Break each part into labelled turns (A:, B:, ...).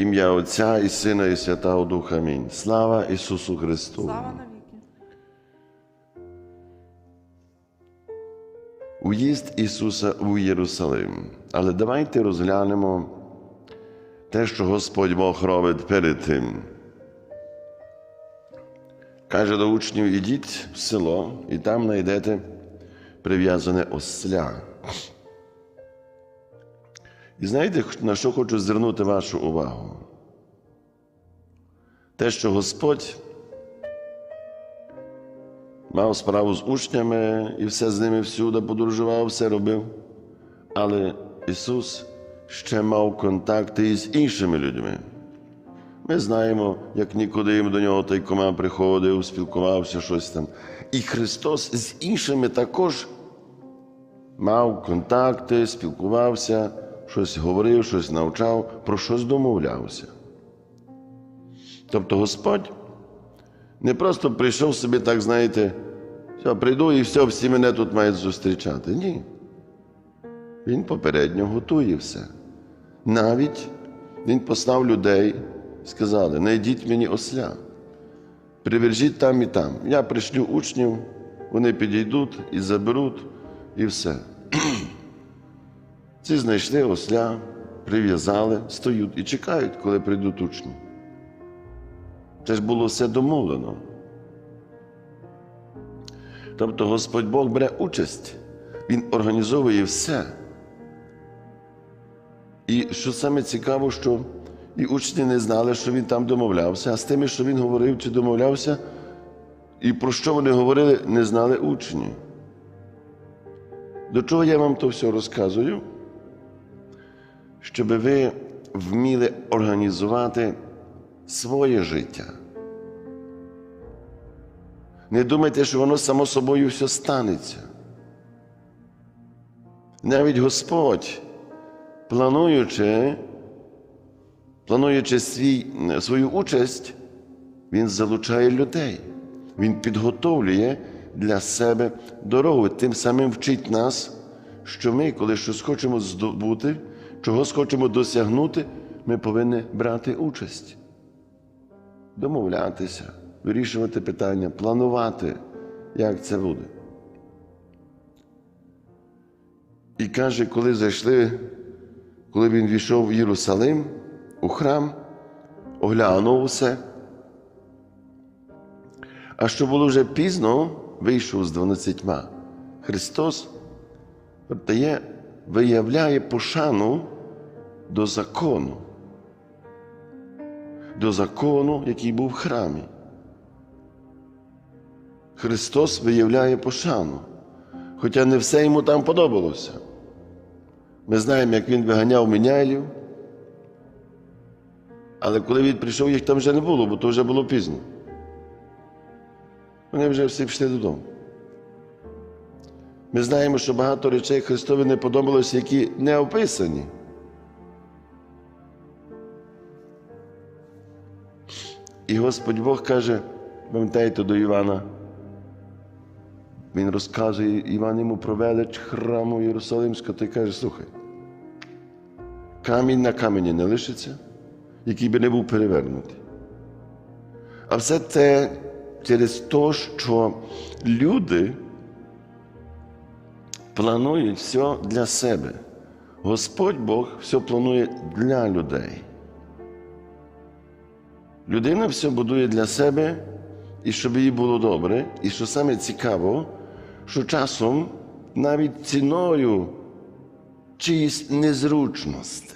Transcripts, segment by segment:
A: Ім'я Отця і Сина, і Святого Духа. Амінь. Слава Ісусу Христу!
B: Слава навіки.
A: Уїзд Ісуса у Єрусалим. Але давайте розглянемо те, що Господь Бог робить перед тим. Каже до учнів: ідіть в село, і там знайдете прив'язане осля. І знаєте, на що хочу звернути вашу увагу? Те, що Господь мав справу з учнями і все з ними всюди подорожував, все робив. Але Ісус ще мав контакти із іншими людьми. Ми знаємо, як Нікодим до нього той кома приходив, спілкувався щось там. І Христос з іншими також мав контакти, спілкувався, щось говорив, щось навчав, про щось домовлявся. Тобто Господь не просто прийшов собі, так знаєте, все, прийду і все, всі мене тут мають зустрічати. Ні. Він попередньо готує все. Навіть він послав людей, сказали, знайдіть мені осля, привержіть там і там. Я пришлю учнів, вони підійдуть і заберуть, і все. Ці знайшли осля, прив'язали, стоють і чекають, коли прийдуть учні. Це ж було все домовлено. Тобто Господь Бог бере участь, Він організовує все. І що саме цікаво, що і учні не знали, що він там домовлявся, а з тими, що він говорив чи домовлявся, і про що вони говорили, не знали учні. До чого я вам то все розказую? Щоб ви вміли організувати своє життя. Не думайте, що воно само собою все станеться. Навіть Господь, плануючи, плануючи свій, свою участь, Він залучає людей, Він підготовлює для себе дорогу, тим самим вчить нас, що ми, коли щось хочемо здобути, чогось хочемо досягнути, ми повинні брати участь домовлятися, вирішувати питання, планувати, як це буде. І каже, коли зайшли, коли він війшов в Єрусалим, у храм, оглянув усе. А що було вже пізно, вийшов з дванадцятьма. Христос дає, виявляє пошану до закону до закону, який був в храмі. Христос виявляє пошану, хоча не все йому там подобалося. Ми знаємо, як Він виганяв міняйлів, але коли він прийшов, їх там вже не було, бо то вже було пізно. Вони вже всі пішли додому. Ми знаємо, що багато речей Христові не подобалося, які не описані. І Господь Бог каже, пам'ятаєте до Івана, він розказує Іван йому про велич храму Єрусалимського, той каже, слухай, камінь на камені не лишиться, який би не був перевернутий. А все це через те, що люди планують все для себе. Господь Бог все планує для людей. Людина все будує для себе, і щоб їй було добре. І що саме цікаво, що часом навіть ціною чиїсь незручності.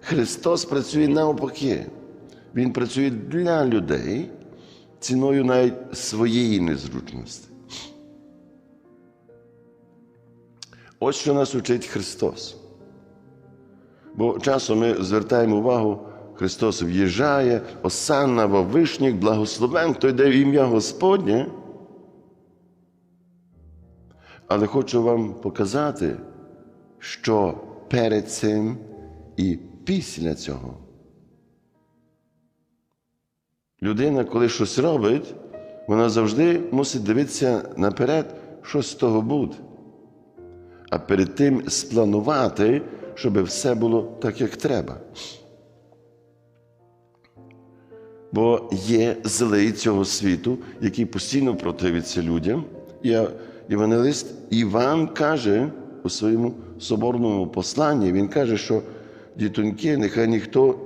A: Христос працює навпаки. Він працює для людей ціною навіть своєї незручності. Ось що нас учить Христос. Бо часом ми звертаємо увагу. Христос в'їжджає, осанна вовишніх, благословен, хто йде в ім'я Господнє. Але хочу вам показати, що перед цим і після цього. Людина, коли щось робить, вона завжди мусить дивитися наперед, що з того буде. А перед тим спланувати, щоб все було так, як треба. Бо є злий цього світу, який постійно противиться людям. І Євангелист Іван каже у своєму соборному посланні, він каже, що дітоньки, нехай ніхто,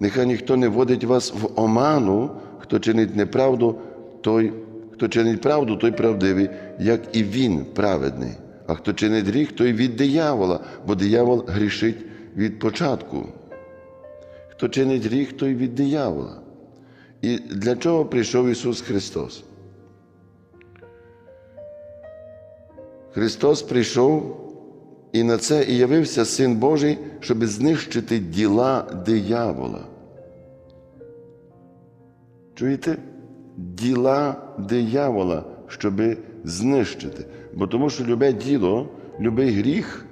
A: нехай ніхто не вводить вас в оману, хто чинить неправду, той, хто чинить правду, той правдивий, як і він праведний. А хто чинить гріх, той від диявола, бо диявол грішить від початку. Хто чинить гріх, той від диявола. І для чого прийшов Ісус Христос? Христос прийшов і на це і явився Син Божий, щоб знищити діла диявола. Чуєте? Діла диявола, щоб знищити. Бо тому що любе діло, любий гріх,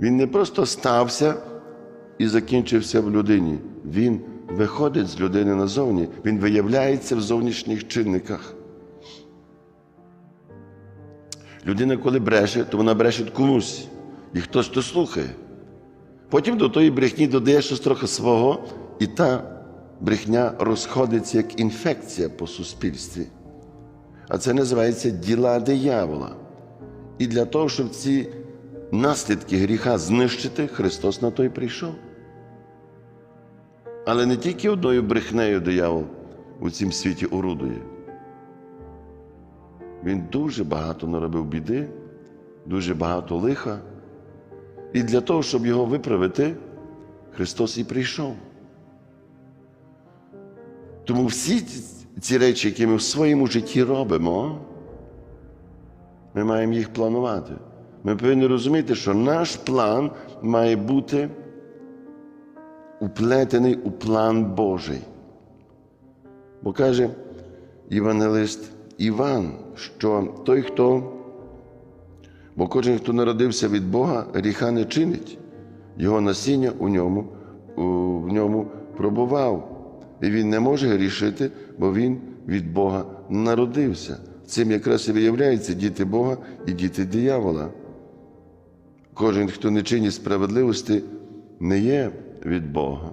A: він не просто стався і закінчився в людині. Він виходить з людини назовні, він виявляється в зовнішніх чинниках. Людина, коли бреше, то вона бреше комусь, і хтось то слухає. Потім до тої брехні додає щось трохи свого, і та брехня розходиться як інфекція по суспільстві. А це називається діла диявола. І для того, щоб ці наслідки гріха знищити, Христос на той прийшов. Але не тільки одною брехнею диявол у цім світі орудує. Він дуже багато наробив біди, дуже багато лиха. І для того, щоб його виправити, Христос і прийшов. Тому всі ці речі, які ми в своєму житті робимо, ми маємо їх планувати. Ми повинні розуміти, що наш план має бути уплетений у план Божий. Бо каже Євангелист Іван, що той, хто, бо кожен, хто народився від Бога, гріха не чинить, його насіння у ньому, в ньому пробував. І він не може грішити, бо він від Бога народився. Цим якраз і виявляються діти Бога і діти диявола. Кожен, хто не чинить справедливості, не є від Бога.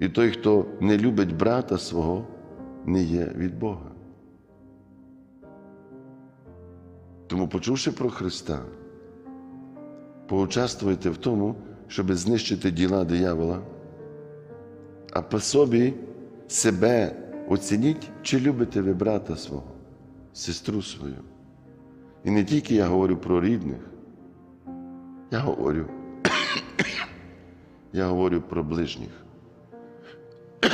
A: І той, хто не любить брата свого, не є від Бога. Тому, почувши про Христа, поучаствуйте в тому, щоб знищити діла диявола, а по собі себе оцініть, чи любите ви брата свого, сестру свою. І не тільки я говорю про рідних, я говорю, я говорю про ближніх.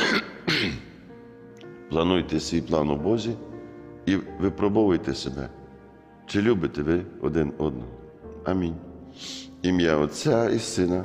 A: Плануйте свій план у Бозі і випробовуйте себе, чи любите ви один одного. Амінь. Ім'я Отця і Сина